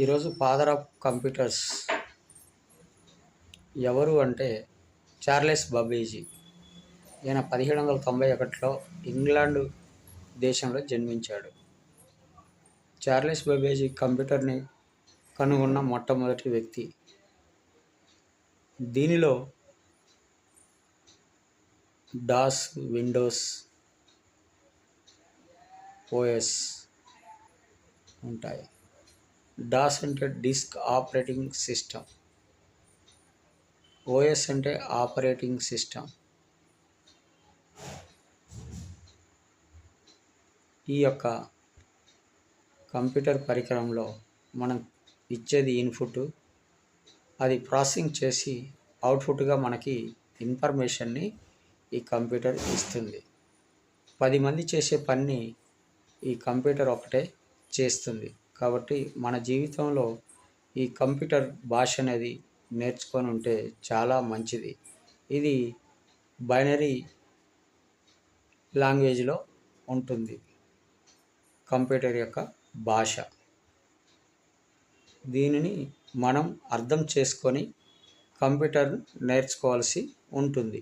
ఈరోజు father of computers ఎవరు అంటే చార్లెస్ బబేజీ. ఈయన పదిహేడు వందల తొంభై ఒకటిలో ఇంగ్లాండ్ దేశంలో జన్మించాడు. చార్లెస్ బబేజీ కంప్యూటర్ని కనుగొన్న మొట్టమొదటి వ్యక్తి. దీనిలో డాస్ విండోస్ ఓఎస్ ఉంటాయి. డాస్ అంటే డిస్క్ ఆపరేటింగ్ సిస్టమ్. ఓఎస్ అంటే ఆపరేటింగ్ సిస్టమ్. ఈ యొక్క కంప్యూటర్ పరికరంలో మనం ఇచ్చేది ఇన్పుట్. అది ప్రాసెసింగ్ చేసి అవుట్పుట్గా మనకి ఇన్ఫర్మేషన్ని ఈ కంప్యూటర్ ఇస్తుంది. పది మంది చేసే పని ఈ కంప్యూటర్ ఒకటే చేస్తుంది. కాబట్టి మన జీవితంలో ఈ కంప్యూటర్ భాష అనేది నేర్చుకొని ఉంటే చాలా మంచిది. ఇది బైనరీ లాంగ్వేజ్లో ఉంటుంది. కంప్యూటర్ యొక్క భాష. దీనిని మనం అర్థం చేసుకొని కంప్యూటర్ నేర్చుకోవాల్సి ఉంటుంది.